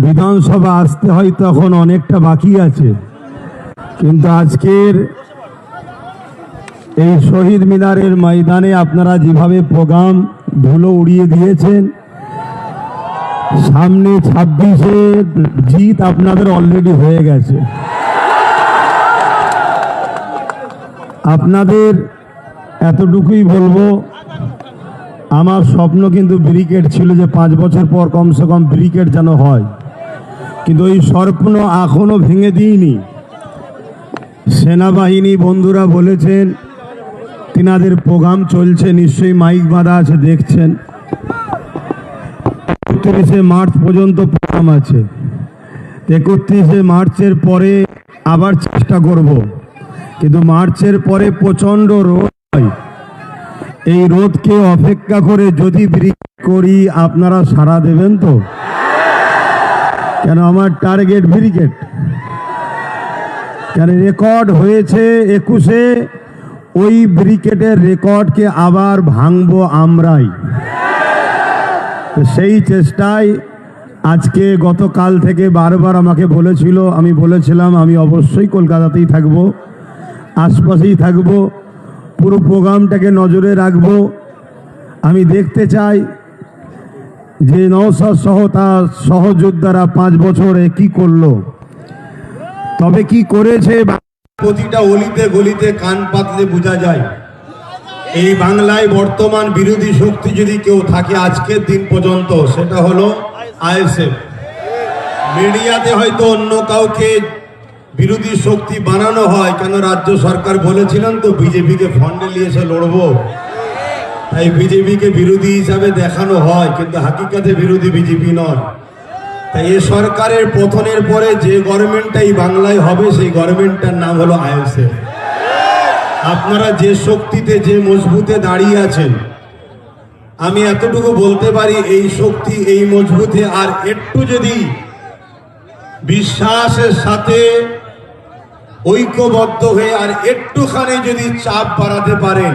বিধানসভা আসতে হয় তখন অনেকটা বাকি আছে। কিন্তু আজকের এই শহীদ মিনারের ময়দানে আপনারা যেভাবে প্রোগ্রাম ধুলো উড়িয়ে দিয়েছেন, সামনে ছাব্বিশে জিত আপনাদের অলরেডি হয়ে গেছে। আপনাদের এতটুকুই বলব, আমার স্বপ্ন কিন্তু ব্রিকেট ছিল যে পাঁচ বছর পর কমসে কম ব্রিকেট যেন হয়। কিন্তু ওই স্বপ্ন এখনও ভেঙে দিইনি। সেনাবাহিনী বন্ধুরা বলেছেন, তিনাদের প্রোগ্রাম চলছে, নিশ্চয়ই মাইক বাঁধা আছে, দেখছেন। একত্রিশে মার্চ পর্যন্ত প্রোগ্রাম আছে। একত্রিশে মার্চের পরে আবার চেষ্টা করব। কিন্তু মার্চের পরে প্রচণ্ড রোদ হয়। এই রোদকে অপেক্ষা করে যদি ব্রিকেট করি, আপনারা সাড়া দেবেন তো? কেন আমার টার্গেট ব্রিকেট কেন রেকর্ড হয়েছে একুশে? ওই ব্রিকেটের রেকর্ডকে আবার ভাঙবো আমরাই। সেই চেষ্টায় আজকে গতকাল থেকে বারবার আমাকে বলেছিল, আমি বলেছিলাম, আমি অবশ্যই কলকাতাতেই থাকব, আশপাশেই থাকব, পুরো প্রোগ্রামটাকে নজরে রাখব। আমি দেখতে চাই যে নৌসাদ সহ তার সহযোদ্ধারা পাঁচ বছরে কি করল? তবে কি করেছে? প্রতিটা অলিতে গলিতে কান পাতলে বোঝা যায়। এই বাংলায় বর্তমান বিরোধী শক্তি যদি কেউ থাকে আজকের দিন পর্যন্ত, সেটা হলো আইএসএফ। মিডিয়াতে হয়তো অন্য কাউকে বিরোধী শক্তি বানানো হয়, কেন রাজ্য সরকার বলেছিলেন তো, বিজেপিকে ফন্ডে নিয়ে এসে লড়বো? তাই বিজেপিকে বিরোধী হিসাবে দেখানো হয়, কিন্তু হাকিকাতে বিরোধী বিজেপি নয়। তাই এ সরকারের পতনের পরে যে গভর্নমেন্টটা এই বাংলায় হবে, সেই গভর্নমেন্টটার নাম হলো আইএসএফ। আপনারা যে শক্তিতে, যে মজবুতে দাঁড়িয়ে আছেন, আমি এতটুকু বলতে পারি, এই শক্তি, এই মজবুতে আর একটু যদি বিশ্বাসের সাথে ঐক্যবদ্ধ হয়ে আর একটুখানি যদি চাপ বাড়াতে পারেন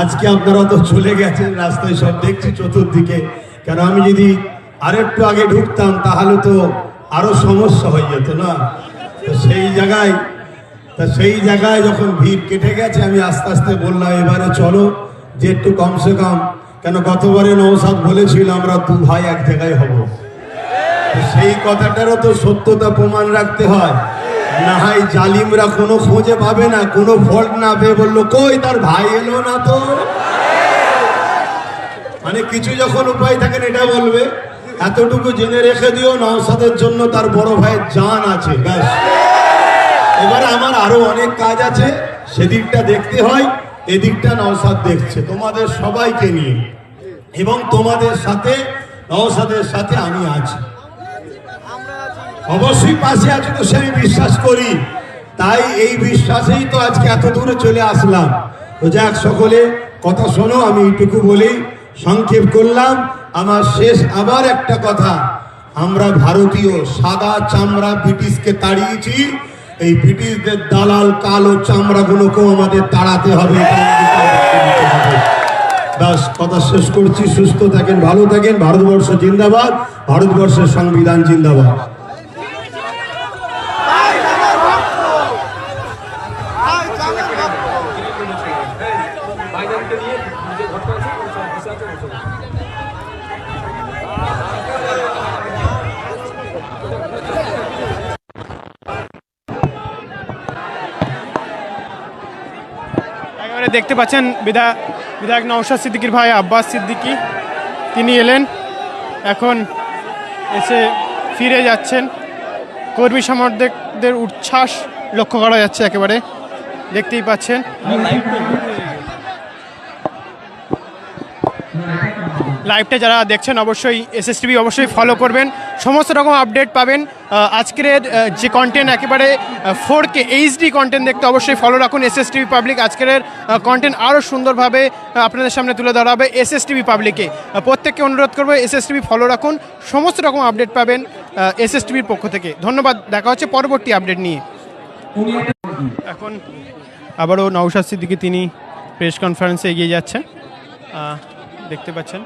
আজকে আপনারা তো চলে গেছেন, রাস্তায় সব দেখছি চতুর্দিকে। কেন আমি যদি আরেকটু আগে ঢুকতাম, তাহলে তো আরও সমস্যা হয়ে যেত না? তো সেই জায়গায়, তা সেই জায়গায় যখন ভিড় কেটে গেছে, আমি আস্তে আস্তে বললাম, এবারে চলো, যে একটু কমসে কম। কেন গতবারে নৌসাদ বলেছিল, আমরা দু ভাই এক জায়গায় হব। সেই কথাটারও তো সত্যতা প্রমাণ রাখতে হয়। না হয় জালিমরা কোনো খোঁজে পাবে না, কোনো ফল্ট না পেয়ে বলল, কই তার ভাই এলো না তো? মানে কিছু যখন উপায় থাকেন এটা বলবে, এতটুকু জেনে রেখে দিও, নওসাদের জন্য তার বড় ভাইয়ের জান আছে। ব্যাস। এবারে আমার আরও অনেক কাজ আছে, সেদিকটা দেখতে হয়, এদিকটা নওসাদ দেখছে, তোমাদের সবাইকে নিয়ে। এবং তোমাদের সাথে, নওসাদের সাথে আমি আছি। অবশ্যই পাশে আছে তো সে আমি বিশ্বাস করি। তাই এই বিশ্বাসেই তো আজকে এত দূরে চলে আসলাম। তো যাক সকলে, কথা শোনো, আমি এইটুকু বলি, সংক্ষেপ করলাম। আমার শেষ আবার একটা কথা। আমরা ভারতীয় সাদা চামড়া ব্রিটিশকে তাড়িয়েছি। এই ব্রিটিশদের দালাল কালো চামড়াগুলোকেও আমাদের তাড়াতে হবে। ব্যাস, কথা শেষ করছি। সুস্থ থাকেন, ভালো থাকেন। ভারতবর্ষ জিন্দাবাদ, ভারতবর্ষের সংবিধান জিন্দাবাদ। ভাইজানকে দেখতে পাচ্ছেন বিধায়ক বিধায়ক নওশাদ সিদ্দিকির ভাই আব্বাস সিদ্দিকী। তিনি এলেন, এখন এসে ফিরে যাচ্ছেন। কর্মী সমর্থকদের উচ্ছ্বাস লক্ষ্য করা যাচ্ছে একেবারে। দেখতেই পাচ্ছেন। লাইভটা যারা দেখছেন, অবশ্যই এসএসটিভি অবশ্যই ফলো করবেন। সমস্ত রকম আপডেট পাবেন। আজকের যে কন্টেন্ট একেবারে ফোর কে এইচডি কন্টেন্ট দেখতে অবশ্যই ফলো রাখুন এসএসটিভি পাবলিক আজকের কন্টেন্ট আরও সুন্দরভাবে আপনাদের সামনে তুলে ধরা হবে এসএসটিভি পাবলিকে প্রত্যেককে অনুরোধ করব এসএসটিভি ফলো রাখুন। সমস্ত রকম আপডেট পাবেন এসএসটিভির পক্ষ থেকে। ধন্যবাদ, দেখা হচ্ছে পরবর্তী আপডেট নিয়ে। এখন আবারও নওশাদ দিকে তিনি প্রেস কনফারেন্সে এগিয়ে যাচ্ছেন। দেখতে পাচ্ছেন।